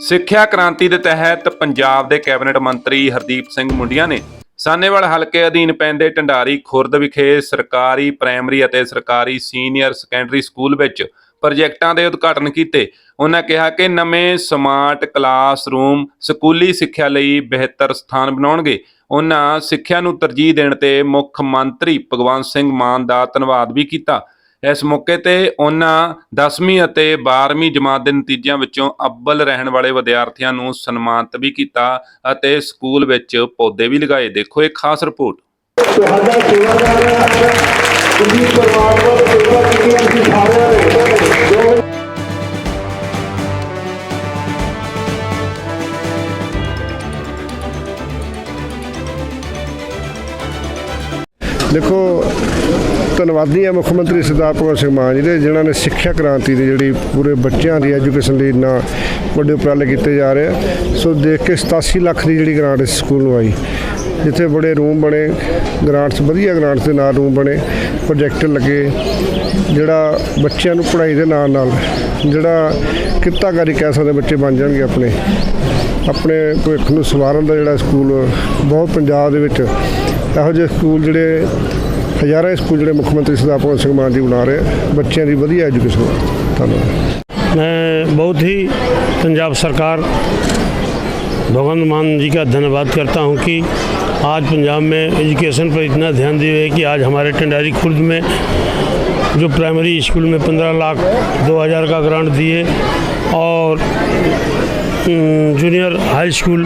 ਸਿੱਖਿਆ ਕ੍ਰਾਂਤੀ ਦੇ ਤਹਿਤ ਪੰਜਾਬ ਦੇ ਕੈਬਨਿਟ ਮੰਤਰੀ ਹਰਦੀਪ ਸਿੰਘ ਮੁੰਡੀਆਂ ਨੇ ਸਾਨੇਵਾਲ ਹਲਕੇ ਅਧੀਨ ਪੈਂਦੇ ਢੰਡਾਰੀ ਖੁਰਦ ਵਿਖੇ ਸਰਕਾਰੀ ਪ੍ਰਾਇਮਰੀ ਅਤੇ ਸਰਕਾਰੀ ਸੀਨੀਅਰ ਸੈਕੰਡਰੀ ਸਕੂਲ ਵਿੱਚ ਪ੍ਰੋਜੈਕਟਾਂ ਦੇ ਉਦਘਾਟਨ ਕੀਤੇ। ਉਹਨਾਂ ਕਿਹਾ ਕਿ ਨਵੇਂ ਸਮਾਰਟ ਕਲਾਸਰੂਮ ਸਕੂਲੀ ਸਿੱਖਿਆ ਲਈ ਬਿਹਤਰ ਸਥਾਨ ਬਣਾਉਣਗੇ। ਉਹਨਾਂ ਸਿੱਖਿਆ ਨੂੰ ਤਰਜੀਹ ਦੇਣ ਤੇ ਮੁੱਖ ਮੰਤਰੀ ਭਗਵੰਤ ਸਿੰਘ ਮਾਨ ਦਾ ਧੰਨਵਾਦ ਵੀ ਕੀਤਾ। ਇਸ ਮੌਕੇ ਤੇ ਉਹਨਾਂ 10ਵੀਂ ਅਤੇ 12ਵੀਂ ਜਮਾਤ ਦੇ ਨਤੀਜਿਆਂ ਵਿੱਚੋਂ ਅੱਵਲ ਰਹਿਣ ਵਾਲੇ ਵਿਦਿਆਰਥੀਆਂ ਨੂੰ ਸਨਮਾਨਿਤ ਵੀ ਕੀਤਾ ਅਤੇ ਸਕੂਲ ਵਿੱਚ ਪੌਦੇ ਵੀ ਲਗਾਏ। ਦੇਖੋ ਇੱਕ ਖਾਸ ਰਿਪੋਰਟ। ਤੁਹਾਡਾ ਸੇਵਾਦਾਰ ਹੈ। ਪਰਮਾਤਮਾ ਸੇਵਾ ਕੀਤੀ ਹੈ ਸਾਰਿਆਂ ਨੇ। ਦੇਖੋ, ਧੰਨਵਾਦੀ ਹੈ ਮੁੱਖ ਮੰਤਰੀ ਸਰਦਾਰ ਭਗਵੰਤ ਸਿੰਘ ਮਾਨ ਜੀ ਦੇ, ਜਿਨ੍ਹਾਂ ਨੇ ਸਿੱਖਿਆ ਕ੍ਰਾਂਤੀ ਦੀ ਜਿਹੜੀ ਪੂਰੇ ਬੱਚਿਆਂ ਦੀ ਐਜੂਕੇਸ਼ਨ ਲਈ ਇੰਨਾ ਵੱਡੇ ਉਪਰਾਲੇ ਕੀਤੇ ਜਾ ਰਹੇ ਆ। ਸੋ ਦੇਖ ਕੇ 87 ਲੱਖ ਦੀ ਜਿਹੜੀ ਗ੍ਰਾਂਟ ਇਸ ਸਕੂਲ ਨੂੰ ਆਈ, ਜਿੱਥੇ ਬੜੇ ਰੂਮ ਬਣੇ ਗ੍ਰਾਂਟਸ ਵਧੀਆ ਗ੍ਰਾਂਟਸ ਦੇ ਨਾਲ ਰੂਮ ਬਣੇ ਪ੍ਰੋਜੈਕਟ ਲੱਗੇ, ਜਿਹੜਾ ਬੱਚਿਆਂ ਨੂੰ ਪੜ੍ਹਾਈ ਦੇ ਨਾਲ ਨਾਲ, ਜਿਹੜਾ ਕਿੱਤਾਕਾਰੀ ਕਹਿ ਸਕਦੇ ਬੱਚੇ ਬਣ ਜਾਣਗੇ ਆਪਣੇ। ਆਪਣੇ ਭਵਿੱਖ ਨੂੰ ਸਵਾਰਨ ਦਾ ਜਿਹੜਾ ਸਕੂਲ, ਬਹੁਤ ਪੰਜਾਬ ਦੇ ਵਿੱਚ ਇਹੋ ਜਿਹੇ ਸਕੂਲ ਜਿਹੜੇ ਹਜ਼ਾਰਾਂ ਹੀ ਸਕੂਲ ਜਿਹੜੇ ਮੁੱਖ ਮੰਤਰੀ ਸਰਦਾਰ ਭਗਵੰਤ ਸਿੰਘ ਮਾਨ ਜੀ ਬਣਾ ਰਹੇ ਆ, ਬੱਚਿਆਂ ਦੀ ਵਧੀਆ ਐਜੂਕੇਸ਼ਨ ਧੰਨਵਾਦ मैं बहुत ही पंजाब सरकार भगवंत मान जी का धन्यवाद करता हूं कि आज पंजाब में एजुकेशन पर इतना ध्यान दिए है कि आज हमारे टंडारी खुर्द में जो प्राइमरी स्कूल में पंद्रह लाख दो हज़ार का ग्रांट दिए और अम, जूनियर हाई स्कूल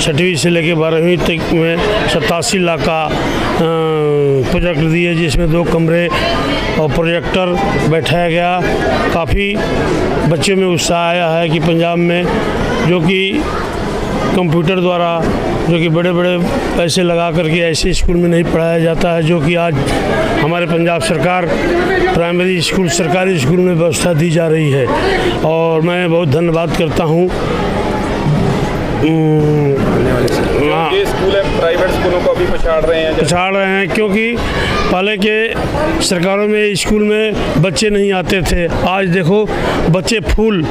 छठवीं से लेकर बारहवीं तक में सतासी लाख का प्रोजेक्ट दिए, जिसमें दो कमरे और प्रोजेक्टर बैठाया गया। काफ़ी बच्चे में उत्साह आया है कि पंजाब में जो कि कंप्यूटर द्वारा, जो कि बड़े बड़े पैसे लगा करके ऐसे स्कूल में नहीं पढ़ाया जाता है, जो कि आज हमारे पंजाब सरकार, प्राइमरी स्कूल, सरकारी स्कूल में व्यवस्था दी जा रही है। और मैं बहुत धन्यवाद करता हूँ उम, हाँ। ये स्कूल है प्राइवेट स्कूलों को अभी पछाड़ रहे हैं पछाड़ रहे हैं क्योंकि पहले के सरकारों में स्कूल में बच्चे नहीं आते थे। आज देखो बच्चे फुल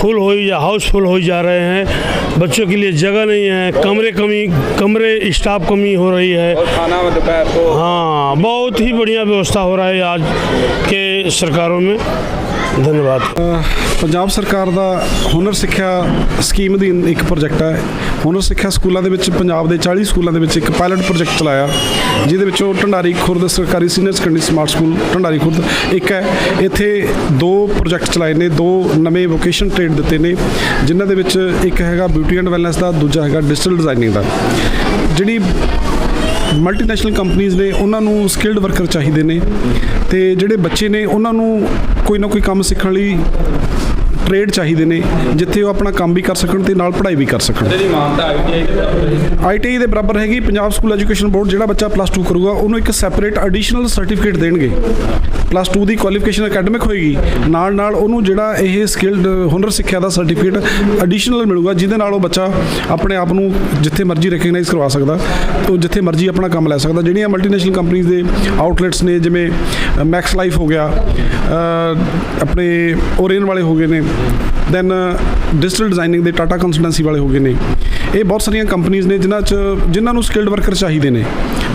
फुल हो जा हाउसफुल हो ही जा रहे हैं। बच्चों के लिए जगह नहीं है कमरे कमी कमरे स्टाफ कमी हो रही है। और खाना दोपहर को हाँ बहुत ही बढ़िया व्यवस्था हो रहा है आज के सरकारों में। ਧੰਨਵਾਦ। ਪੰਜਾਬ ਸਰਕਾਰ ਦਾ ਹੁਨਰ ਸਿੱਖਿਆ ਸਕੀਮ ਦੀ ਇੱਕ ਪ੍ਰੋਜੈਕਟ ਹੈ। ਹੁਨਰ ਸਿੱਖਿਆ ਸਕੂਲਾਂ ਦੇ ਵਿੱਚ ਪੰਜਾਬ ਦੇ 40 ਸਕੂਲਾਂ ਦੇ ਵਿੱਚ ਇੱਕ ਪਾਇਲਟ ਪ੍ਰੋਜੈਕਟ ਚਲਾਇਆ। ਜਿਹਦੇ ਵਿੱਚੋਂ ਢੰਡਾਰੀ ਖੁਰਦ ਸਰਕਾਰੀ senior secondary smart school Dhandari Khurd ਇੱਕ ਹੈ। ਇੱਥੇ ਦੋ ਪ੍ਰੋਜੈਕਟ ਚਲਾਏ ਨੇ, ਦੋ ਨਵੇਂ ਵੋਕੇਸ਼ਨ ਟ੍ਰੇਡ ਦਿੱਤੇ ਨੇ, ਜਿਨ੍ਹਾਂ ਦੇ ਵਿੱਚ ਇੱਕ ਹੈਗਾ ਬਿਊਟੀ ਐਂਡ ਵੈਲਨੈਸ ਦਾ, ਦੂਜਾ ਹੈਗਾ ਡਿਜੀਟਲ ਡਿਜ਼ਾਈਨਿੰਗ ਦਾ। ਜਿਹੜੀ ਮਲਟੀਨੈਸ਼ਨਲ ਕੰਪਨੀਆਂ ਨੇ ਉਹਨਾਂ ਨੂੰ ਸਕਿਲਡ ਵਰਕਰ ਚਾਹੀਦੇ ਨੇ ਤੇ ਜਿਹੜੇ ਬੱਚੇ ਨੇ ਉਹਨਾਂ ਨੂੰ ਕੋਈ ਨਾ ਕੋਈ ਕੰਮ ਸਿੱਖਣ ਲਈ ਟ੍ਰੇਡ ਚਾਹੀਦੇ ਨੇ ਜਿੱਥੇ ਉਹ ਆਪਣਾ ਕੰਮ ਵੀ ਕਰ ਸਕਣ ਤੇ ਨਾਲ ਪੜ੍ਹਾਈ ਵੀ ਕਰ ਸਕਣ। ਜਿਹੜੀ ਮਾਨਤਾ ਆਈਟੀਆਈ ਦੇ ਬਰਾਬਰ ਹੈ। ਆਈਟੀਆਈ ਦੇ ਬਰਾਬਰ ਹੈਗੀ ਪੰਜਾਬ ਸਕੂਲ ਐਜੂਕੇਸ਼ਨ ਬੋਰਡ ਜਿਹੜਾ ਬੱਚਾ ਪਲੱਸ 2 ਕਰੂਗਾ ਉਹਨੂੰ ਇੱਕ ਸੈਪਰੇਟ ਐਡੀਸ਼ਨਲ ਸਰਟੀਫਿਕੇਟ ਦੇਣਗੇ। ਪਲੱਸ 2 ਦੀ ਕੁਆਲੀਫਿਕੇਸ਼ਨ ਅਕੈਡਮਿਕ ਹੋਏਗੀ ਨਾਲ ਨਾਲ ਉਹਨੂੰ ਜਿਹੜਾ ਇਹ ਸਕਿਲਡ ਹੁਨਰ ਸਿੱਖਿਆ ਦਾ ਸਰਟੀਫਿਕੇਟ ਐਡੀਸ਼ਨਲ ਮਿਲੂਗਾ ਜਿਹਦੇ ਨਾਲ ਉਹ ਬੱਚਾ ਆਪਣੇ ਆਪ ਨੂੰ ਜਿੱਥੇ ਮਰਜ਼ੀ ਰੈਕਗਨਾਈਜ਼ ਕਰਵਾ ਸਕਦਾ ਉਹ ਜਿੱਥੇ ਮਰਜ਼ੀ ਆਪਣਾ ਕੰਮ ਲੈ ਸਕਦਾ। ਜਿਹੜੀਆਂ ਮਲਟੀਨੈਸ਼ਨਲ ਕੰਪਨੀਆਂ ਦੇ ਆਊਟਲੈਟਸ ਨੇ ਜਿਵੇਂ ਮੈਕਸ ਲਾਈਫ ਹੋ ਗਿਆ ਆਪਣੇ ਓਰੀਅਨ ਵਾਲੇ ਹੋ ਗਏ ਨੇ ਦੈਨ ਡਿਜੀਟਲ ਡਿਜ਼ਾਈਨਿੰਗ ਦੇ ਟਾਟਾ ਕੰਸਲਟੈਂਸੀ ਵਾਲੇ ਹੋ ਗਏ ਨੇ। ਇਹ ਬਹੁਤ ਸਾਰੀਆਂ ਕੰਪਨੀਆਂ ਨੇ ਜਿਨ੍ਹਾਂ 'ਚ ਜਿਨ੍ਹਾਂ ਨੂੰ ਸਕਿਲਡ ਵਰਕਰ ਚਾਹੀਦੇ ਨੇ।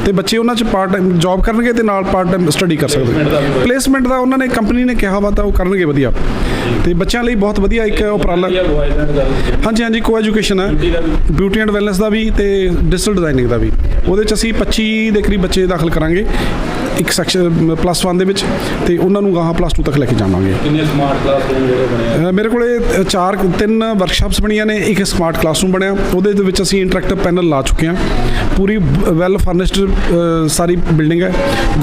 ਤੇ ਬੱਚੇ ਉਹਨਾਂ 'ਚ ਪਾਰਟ ਟਾਈਮ ਜੌਬ ਕਰਨਗੇ ਤੇ ਨਾਲ ਪਾਰਟ ਟਾਈਮ ਸਟੱਡੀ ਕਰ ਸਕਦੇ ਪਲੇਸਮੈਂਟ ਦਾ ਉਹਨਾਂ ਨੇ ਕੰਪਨੀ ਨੇ ਕਿਹਾ ਵਾ ਤਾਂ ਉਹ ਕਰਨਗੇ ਵਧੀਆ। ਤੇ ਬੱਚਿਆਂ ਲਈ ਬਹੁਤ ਵਧੀਆ ਇੱਕ ਉਪਰਾਲਾ। ਹਾਂਜੀ ਹਾਂਜੀ ਕੋ ਐਜੂਕੇਸ਼ਨ ਹੈ ਬਿਊਟੀ ਐਂਡ ਵੈਲਨੈਸ ਦਾ ਵੀ ਤੇ ਡਿਜੀਟਲ ਡਿਜ਼ਾਈਨਿੰਗ ਦਾ ਵੀ। ਉਹਦੇ 'ਚ ਅਸੀਂ 25 ਦੇ ਕਰੀਬ ਬੱਚੇ ਦਾਖਲ ਕਰਾਂਗੇ। ਇੱਕ ਸੈਕਸ਼ਨ ਪਲੱਸ 1 ਦੇ ਵਿੱਚ। ਤੇ ਉਹਨਾਂ ਨੂੰ ਗਾਹਾਂ ਪਲੱਸ 2 ਤੱਕ ਲੈ ਕੇ ਜਾਵਾਂਗੇ। ਕਿੰਨੇ ਸਮਾਰਟ ਕਲਾਸਰੂਮ ਜਿਹੜੇ ਬਣੇ ਆ? ਮੇਰੇ ਕੋਲੇ ਚਾਰ ਤਿੰਨ ਵਰਕਸ਼ਾਪਸ ਬਣੀਆਂ ਨੇ। ਇੱਕ ਸਮਾਰਟ ਕਲਾਸਰੂਮ ਬਣਿਆ। ਉਹਦੇ ਦੇ ਵਿੱਚ ਅਸੀਂ ਇੰਟਰੈਕਟਿਵ ਪੈਨਲ ਲਾ ਚੁੱਕੇ ਹਾਂ। ਪੂਰੀ ਵੈਲ ਫਰਨਿਸ਼ਡ ਸਾਰੀ ਬਿਲਡਿੰਗ ਹੈ।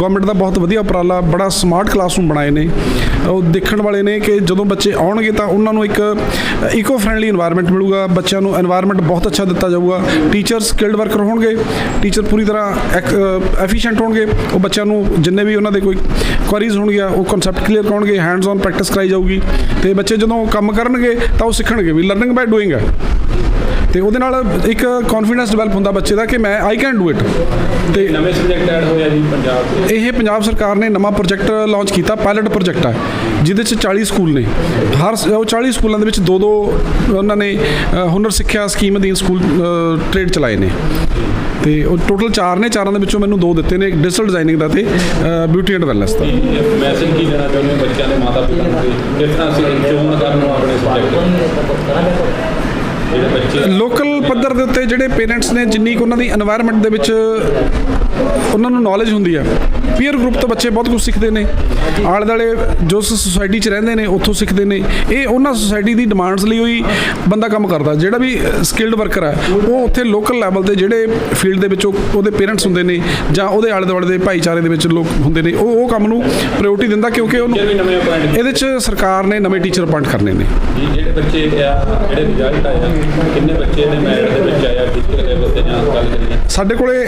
ਗਵਰਨਮੈਂਟ ਦਾ ਬਹੁਤ ਵਧੀਆ ਉਪਰਾਲਾ, ਬੜਾ ਸਮਾਰਟ ਕਲਾਸਰੂਮ ਬਣਾਏ ਨੇ। ਉਹ ਦੇਖਣ ਵਾਲੇ ਨੇ ਕਿ ਜਦੋਂ ਬੱਚੇ ਆਉਣਗੇ ਤਾਂ ਉਹਨਾਂ ਨੂੰ ਇੱਕ ਇਕੋ ਫਰੈਂਡਲੀ এনवायरमेंट ਮਿਲੂਗਾ। ਬੱਚਿਆਂ ਨੂੰ এনवायरमेंट ਬਹੁਤ ਅੱਛਾ ਦਿੱਤਾ ਜਾਊਗਾ। ਟੀਚਰ ਸਕਿਲਡ ਵਰਕਰ ਹੋਣਗੇ। ਟੀਚਰ ਪੂਰੀ ਤਰ੍ਹਾਂ ਐਫੀਸ਼ੀਐਂਟ ਹੋਣਗੇ। ਉਹ ਬੱਚਿਆਂ ਨੂੰ ਜਿੰਨੇ ਵੀ ਉਹਨਾਂ ਦੇ ਕੋਈ ਕੁਐਰੀਜ਼ ਹੋਣਗੀਆਂ, ਉਹ ਕਨਸੈਪਟ ਕਲੀਅਰ ਕਰਨਗੇ ਹੈਂਡਸ ਔਨ ਪ੍ਰੈਕਟਿਸ ਕਰਾਈ ਜਾਊਗੀ। ਤੇ ਬੱਚੇ ਜਦੋਂ ਕੰਮ ਕਰਨਗੇ ਤਾਂ ਉਹ ਸਿੱਖਣਗੇ ਵੀ। ਲਰਨਿੰਗ ਬਾਈ ਡੂਇੰਗ ਹੈ। ਤੇ ਉਹਦੇ ਨਾਲ ਇੱਕ ਕੌਨਫੀਡੈਂਸ ਡਿਵੈਲਪ ਹੁੰਦਾ ਬੱਚੇ ਦਾ ਕਿ ਮੈਂ ਆਈ ਕੈਨ ਡੂ ਇਟ ਤੇ ਨਵੇਂ ਸਬਜੈਕਟ ਐਡ ਹੋਇਆ ਜੀ ਪੰਜਾਬ ਇਹ ਪੰਜਾਬ ਸਰਕਾਰ ਨੇ ਨਵਾਂ ਪ੍ਰੋਜੈਕਟ ਲਾਂਚ ਕੀਤਾ ਪਾਇਲਟ ਪ੍ਰੋਜੈਕਟ ਹੈ ਜਿਹਦੇ ਚ 40 ਸਕੂਲ ਨੇ। ਹਰ ਉਹ 40 ਸਕੂਲਾਂ ਦੇ ਵਿੱਚ ਦੋ ਦੋ ਉਹਨਾਂ ਨੇ ਹੁਨਰ ਸਿੱਖਿਆ ਸਕੀਮ ਅਧੀਨ ਸਕੂਲ ਟ੍ਰੇਡ ਚਲਾਏ ਨੇ। ਤੇ ਉਹ ਟੋਟਲ 4 ਨੇ ਚਾਰਾਂ ਦੇ ਵਿੱਚੋਂ ਮੈਨੂੰ ਦੋ ਦਿੱਤੇ ਨੇ ਡਿਜੀਟਲ ਡਿਜ਼ਾਈਨਿੰਗ ਦਾ ਤੇ ਬਿਊਟੀ ਐਂਡ ਵੈਲਨੈਸ ਦਾ। ਮੈਸੇਜ ਕੀ ਦੇਣਾ ਚਾਹੁੰਦੇ ਹੋ ਬੱਚਿਆਂ ਦੇ ਮਾਤਾ ਪਿਤਾ ਨੂੰ? ਕਿ ਕਿਸ ਤਰ੍ਹਾਂ ਅਸੀਂ ਚੋਣ ਕਰਨ ਨੂੰ ਆਪਣੇ ਸਬਜੈਕਟ ਲੋਕਲ ਪੱਧਰ ਦੇ ਉੱਤੇ ਜਿਹੜੇ ਪੇਰੈਂਟਸ ਨੇ ਜਿੰਨੀ ਕੁ ਉਹਨਾਂ ਦੀ এনवायरमेंट ਦੇ ਵਿੱਚ ਉਹਨਾਂ ਨੂੰ ਨੌਲੇਜ ਹੁੰਦੀ ਆ। ਪੀਅਰ ਗਰੁੱਪ ਤੋਂ ਬੱਚੇ ਬਹੁਤ ਕੁਝ ਸਿੱਖਦੇ ਨੇ। ਆਲੇ ਦਾਲੇ ਜੋ ਸੁਸਾਇਟੀ 'ਚ ਰਹਿੰਦੇ ਨੇ ਉੱਥੋਂ ਸਿੱਖਦੇ ਨੇ। ਇਹ ਉਹਨਾਂ ਸੁਸਾਇਟੀ ਦੀ ਡਿਮਾਂਡਸ ਲਈ ਹੋਈ ਬੰਦਾ ਕੰਮ ਕਰਦਾ। ਜਿਹੜਾ ਵੀ ਸਕਿਲਡ ਵਰਕਰ ਹੈ ਉਹ ਉੱਥੇ ਲੋਕਲ ਲੈਵਲ ਤੇ ਜਿਹੜੇ ਫੀਲਡ ਦੇ ਵਿੱਚ ਉਹ- ਉਹਦੇ ਪੇਰੈਂਟਸ ਹੁੰਦੇ ਨੇ ਜਾਂ ਉਹਦੇ ਆਲੇ ਦੁਆਲੇ ਦੇ ਭਾਈਚਾਰੇ ਦੇ ਵਿੱਚ ਲੋਕ ਹੁੰਦੇ ਨੇ ਉਹ ਉਹ ਕੰਮ ਨੂੰ ਪ੍ਰਾਇੋਰਟੀ ਦਿੰਦਾ ਕਿਉਂਕਿ ਉਹਨੂੰ ਇਹਦੇ 'ਚ ਸਰਕਾਰ ਨੇ ਨਵੇਂ ਟੀਚਰ ਅਪਾਇੰਟ ਕਰਨੇ ਨੇ। ਜਿਹੜੇ ਬੱਚੇ ਆ ਜਿਹੜੇ ਰਿਜ਼ਲਟ ਆਇਆ ਕਿੰਨੇ ਬੱਚੇ ਨੇ ਮੈਰਿਟ ਦੇ ਵਿੱਚ ਆਇਆ ਟੀਚਰ ਲੈਵਲ ਤੇ ਜਾਂ ਗੱਲ ਕਰੀਏ? ਸਾਡੇ ਕੋਲੇ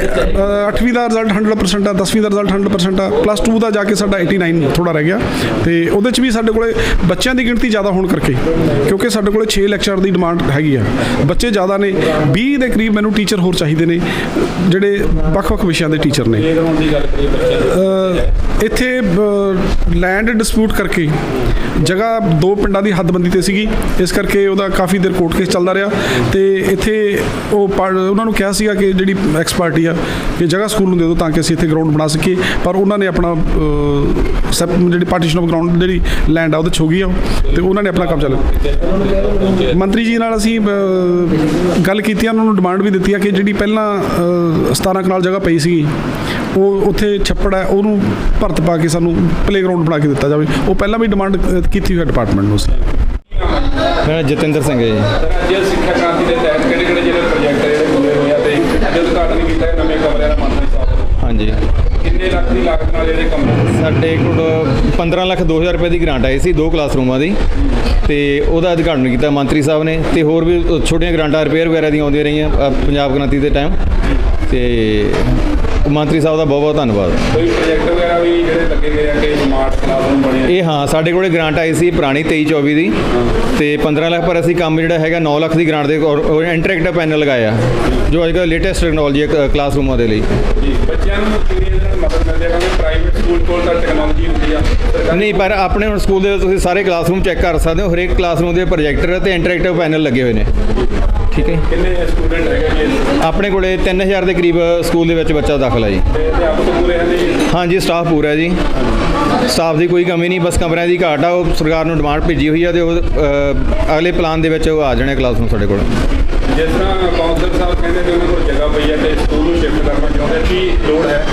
8ਵੀਂ ਦਾ ਰਿਜ਼ਲਟ 100% ਆ 10ਵੀਂ ਦਾ ਰਿਜ਼ਲਟ 100% ਆ ਪਲੱਸ 2 ਦਾ ਜਾ ਕੇ ਸਾਡਾ 89 ਥੋੜਾ ਰਹਿ ਗਿਆ ਤੇ ਉਹਦੇ ਚ ਵੀ ਸਾਡੇ ਕੋਲੇ ਬੱਚਿਆਂ ਦੀ ਗਿਣਤੀ ਜ਼ਿਆਦਾ ਹੋਣ ਕਰਕੇ, ਕਿਉਂਕਿ ਸਾਡੇ ਕੋਲੇ 6 ਲੈਕਚਰ ਦੀ ਡਿਮਾਂਡ ਹੈਗੀ ਆ। ਬੱਚੇ ਜ਼ਿਆਦਾ ਨੇ 20 ਦੇ ਕਰੀਬ ਮੈਨੂੰ ਟੀਚਰ ਹੋਰ ਚਾਹੀਦੇ ਨੇ, ਜਿਹੜੇ ਵੱਖ-ਵੱਖ ਵਿਸ਼ਿਆਂ ਦੇ ਟੀਚਰ ਨੇ। ਇੱਥੇ ਲੈਂਡ ਡਿਸਪਿਊਟ ਕਰਕੇ ਜਗ੍ਹਾ ਦੋ ਪਿੰਡਾਂ ਦੀ ਹੱਦਬੰਦੀ ਤੇ ਸੀਗੀ, ਇਸ ਕਰਕੇ ਉਹਦਾ ਕਾਫੀ ਦੇਰ ਕੋਰਟ ਕੇਸ ਚੱਲਦਾ ਰਿਹਾ ਤੇ ਇੱਥੇ ਉਹ ਉਹਨਾਂ ਨੂੰ ਕਿਹਾ ਸੀਗਾ ਕਿ ਜਿਹੜੀ ਐਕਸ ਪਾਰਟੀ ਆ ਕਿ ਜਗ੍ਹਾ ਸਕੂਲ ਨੂੰ ਦੇ ਦਿਓ ਤਾਂ ਕਿ ਅਸੀਂ ਇੱਥੇ ਗਰਾਊਂਡ ਬਣਾ ਸਕੀਏ। ਪਰ ਉਹਨਾਂ ਨੇ ਆਪਣਾ ਜਿਹੜੀ ਪਾਰਟੀਸ਼ਨ ਆਫ ਗਰਾਊਂਡ ਜਿਹੜੀ ਲੈਂਡ ਆ ਉਹਦੇ 'ਚ ਹੋ ਗਈ ਆ ਤੇ ਉਹਨਾਂ ਨੇ ਆਪਣਾ ਕਬਜ਼ਾ ਲਿਆ ਮੰਤਰੀ ਜੀ ਨਾਲ ਅਸੀਂ ਗੱਲ ਕੀਤੀ ਆ ਉਹਨਾਂ ਨੂੰ ਡਿਮਾਂਡ ਵੀ ਦਿੱਤੀ ਆ ਕਿ ਜਿਹੜੀ ਪਹਿਲਾਂ ਅ, 17 ਕਨਾਲ ਜਗ੍ਹਾ ਪਈ ਸੀਗੀ ਉਹ ਉੱਥੇ ਛੱਪੜ ਹੈ ਉਹਨੂੰ ਭਰਤ ਪਾ ਕੇ ਸਾਨੂੰ ਪਲੇਗਰਾਉਂਡ ਬਣਾ ਕੇ ਦਿੱਤਾ ਜਾਵੇ। ਉਹ ਪਹਿਲਾਂ ਵੀ ਡਿਮਾਂਡ ਕੀਤੀ ਹੋਈ ਹੈ ਡਿਪਾਰਟਮੈਂਟ ਨੂੰ ਮੇਰਾ ਜਤਿੰਦਰ ਸਿੰਘ ਹੈ ਜੀ। ਅੱਜ ਸਿੱਖਿਆ ਕ੍ਰਾਂਤੀ ਦੇ ਤਹਿਤ ਕਿਹੜੇ ਕਿਹੜੇ ਜਿਹੜੇ ਪ੍ਰੋਜੈਕਟ ਜਿਹੜੇ ਪੂਰੇ ਹੋਏ ਆ ਤੇ ਅੱਜ ਉਦਘਾਟਨ ਕੀਤਾ ਹੈ ਨਵੇਂ ਕਮਰਿਆਂ ਦਾ ਮੰਤਰੀ ਸਾਹਿਬ ਹਾਂਜੀ ਕਿੰਨੇ ਲੱਖ ਦੀ ਲਾਗਤ ਨਾਲ ਜਿਹੜੇ ਕਮਰੇ ਸਾਡੇ ਕੋਲ 15 ਲੱਖ 2000 ਰੁਪਏ ਦੀ ਗ੍ਰਾਂਟ ਆਈ ਸੀ ਦੋ ਕਲਾਸਰੂਮਾਂ ਦੀ। ਤੇ ਉਹਦਾ ਉਦਘਾਟਨ ਕੀਤਾ ਮੰਤਰੀ ਸਾਹਿਬ ਨੇ। ਤੇ ਹੋਰ ਵੀ ਛੋਟੀਆਂ ਗ੍ਰਾਂਟਾਂ ਰਿਪੇਅਰ ਵਗੈਰਾ ਦੀਆਂ ਆਉਂਦੀਆਂ ਰਹੀਆਂ ਪੰਜਾਬ ਕ੍ਰਾਂਤੀ ਦੇ ਟਾਈਮ ਤੇ ਮੰਤਰੀ ਸਾਹਿਬ ਦਾ ਬਹੁਤ ਬਹੁਤ ਧੰਨਵਾਦ। ਕੋਈ ਪ੍ਰੋਜੈਕਟ ਵਗੈਰਾ ਵੀ ਜਿਹੜੇ ਲੱਗੇ ਗਏ ਆ ਕਿ ਸਮਾਰਟ ਕਲਾਸਰੂਮ ਬਣੇ ਇਹ ਹਾਂ ਸਾਡੇ ਕੋਲੇ ਗ੍ਰਾਂਟ ਆਈ ਸੀ ਪੁਰਾਣੀ 23 24 ਦੀ। ਤੇ 15 ਲੱਖ ਪਰ ਅਸੀਂ ਕੰਮ ਜਿਹੜਾ ਹੈਗਾ 9 ਲੱਖ ਦੀ ਗ੍ਰਾਂਟ ਦੇ ਇੰਟਰੈਕਟਿਵ ਪੈਨਲ ਲਗਾਇਆ ਜੋ ਅੱਜ ਕੱਲ੍ਹ ਲੇਟੈਸਟ ਟੈਕਨੋਲੋਜੀ ਹੈ ਕਲਾਸਰੂਮਾਂ ਦੇ ਲਈ। ਜੀ ਬੱਚਿਆਂ ਨੂੰ ਨਾਲ ਮਦਦ ਮਿਲਦੀ ਹੈ ਕਿਉਂਕਿ ਪ੍ਰਾਈਵੇਟ ਸਕੂਲ ਕੋਲ ਤਾਂ ਟੈਕਨੋਲੋਜੀ ਹੁੰਦੀ ਆ ਸਰਕਾਰੀ ਨਹੀਂ ਪਰ ਆਪਣੇ ਹੁਣ ਸਕੂਲ ਦੇ ਤੁਸੀਂ ਸਾਰੇ ਕਲਾਸਰੂਮ ਚੈੱਕ ਕਰ ਸਕਦੇ ਹੋ। ਹਰੇਕ ਕਲਾਸਰੂਮ ਦੇ ਪ੍ਰੋਜੈਕਟਰ ਤੇ ਇੰਟਰੈਕਟਿਵ ਪੈਨਲ ਲੱਗੇ ਹੋਏ ਨੇ। ਠੀਕ ਹੈ। ਕਿੰਨੇ ਸਟੂਡੈਂਟ ਹੈਗੇ ਜੀ ਆਪਣੇ ਕੋਲੇ 3000 ਦੇ ਕਰੀਬ ਸਕੂਲ ਦੇ ਵਿੱਚ ਬੱਚਾ ਦਾਖਲ ਹੈ ਜੀ। ਹਾਂਜੀ ਸਟਾਫ ਪੂਰਾ ਹੈ ਜੀ ਸਟਾਫ ਦੀ ਕੋਈ ਕਮੀ ਨਹੀਂ ਬਸ ਕਮਰਿਆਂ ਦੀ ਘਾਟ ਆ ਉਹ ਸਰਕਾਰ ਨੂੰ ਡਿਮਾਂਡ ਭੇਜੀ ਹੋਈ ਆ ਤੇ ਉਹ ਅਗਲੇ ਪਲਾਨ ਦੇ ਵਿੱਚ ਉਹ ਆ ਜਾਣੇ ਕਲਾਸਰੂਮ ਸਾਡੇ ਕੋਲ। ਜਿਸ ਤਰ੍ਹਾਂ ਕਾਉਂਸਲਰ ਸਾਹਿਬ ਕਹਿੰਦੇ ਕਿ ਉਹਨਾਂ ਕੋਲ ਜਗ੍ਹਾ ਪਈ ਹੈ ਤੇ ਸਕੂਲ ਨੂੰ ਸ਼ਿਫਟ ਕਰਨਾ ਚਾਹੁੰਦੇ ਕੀ ਲੋੜ ਹੈ?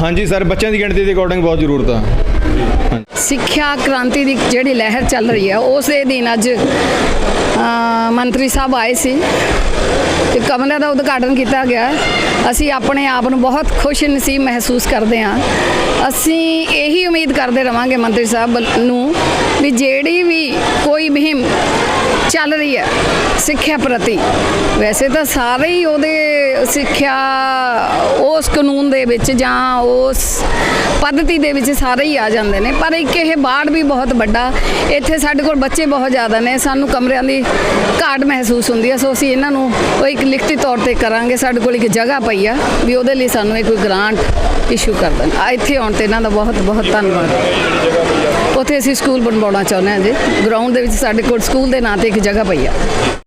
ਹਾਂਜੀ ਸਰ ਬੱਚਿਆਂ ਦੀ ਗਿਣਤੀ ਦੇ ਅਕੋਰਡਿੰਗ ਬਹੁਤ ਜ਼ਰੂਰਤ ਆ। ਸਿੱਖਿਆ ਕ੍ਰਾਂਤੀ ਦੀ ਜਿਹੜੀ ਲਹਿਰ ਚੱਲ ਰਹੀ ਹੈ, ਉਸੇ ਦਿਨ ਅੱਜ ਮੰਤਰੀ ਸਾਹਿਬ ਆਏ ਸੀ ਤੇ ਕਮਰਿਆਂ ਦਾ ਉਦਘਾਟਨ ਕੀਤਾ ਗਿਆ ਅਸੀਂ ਆਪਣੇ ਆਪ ਨੂੰ ਬਹੁਤ ਖੁਸ਼ ਨਸੀਬ ਮਹਿਸੂਸ ਕਰਦੇ ਹਾਂ। ਅਸੀਂ ਇਹੀ ਉਮੀਦ ਕਰਦੇ ਰਵਾਂਗੇ ਮੰਤਰੀ ਸਾਹਿਬ ਨੂੰ ਵੀ ਜਿਹੜੀ ਵੀ ਕੋਈ ਮੁਹਿੰਮ ਚੱਲ ਰਹੀ ਹੈ ਸਿੱਖਿਆ ਪ੍ਰਤੀ। ਵੈਸੇ ਤਾਂ ਸਾਰੇ ਹੀ ਉਹਦੇ ਸਿੱਖਿਆ ਉਸ ਕਾਨੂੰਨ ਦੇ ਵਿੱਚ ਜਾਂ ਉਸ ਪੱਧਤੀ ਦੇ ਵਿੱਚ ਸਾਰੇ ਹੀ ਆ ਜਾਂਦੇ ਨੇ। ਪਰ ਇੱਕ ਇਹ ਬਾੜ ਵੀ ਬਹੁਤ ਵੱਡਾ, ਇੱਥੇ ਸਾਡੇ ਕੋਲ ਬੱਚੇ ਬਹੁਤ ਜ਼ਿਆਦਾ ਨੇ, ਸਾਨੂੰ ਕਮਰਿਆਂ ਦੀ ਘਾਟ ਮਹਿਸੂਸ ਹੁੰਦੀ ਹੈ। ਸੋ ਅਸੀਂ ਇਹਨਾਂ ਨੂੰ ਉਹ ਇੱਕ ਲਿਖਤੀ ਤੌਰ ਤੇ ਕਰਾਂਗੇ, ਸਾਡੇ ਕੋਲ ਇੱਕ ਜਗ੍ਹਾ ਪਈ ਆ ਵੀ ਉਹਦੇ ਲਈ ਸਾਨੂੰ ਇਹ ਕੋਈ ਗ੍ਰਾਂਟ ਇਸ਼ੂ ਕਰ ਦੇਣ। ਇੱਥੇ ਆਉਣ ਤੇ ਇਹਨਾਂ ਦਾ ਬਹੁਤ ਬਹੁਤ ਧੰਨਵਾਦ। ਉੱਥੇ ਅਸੀਂ ਸਕੂਲ ਬਣਵਾਉਣਾ ਚਾਹੁੰਦੇ ਹਾਂ ਜੀ। ਗਰਾਊਂਡ ਦੇ ਵਿੱਚ ਸਾਡੇ ਕੋਲ ਸਕੂਲ ਦੇ ਨਾਂ ਤੇ ਇੱਕ ਜਗ੍ਹਾ ਪਈ ਆ।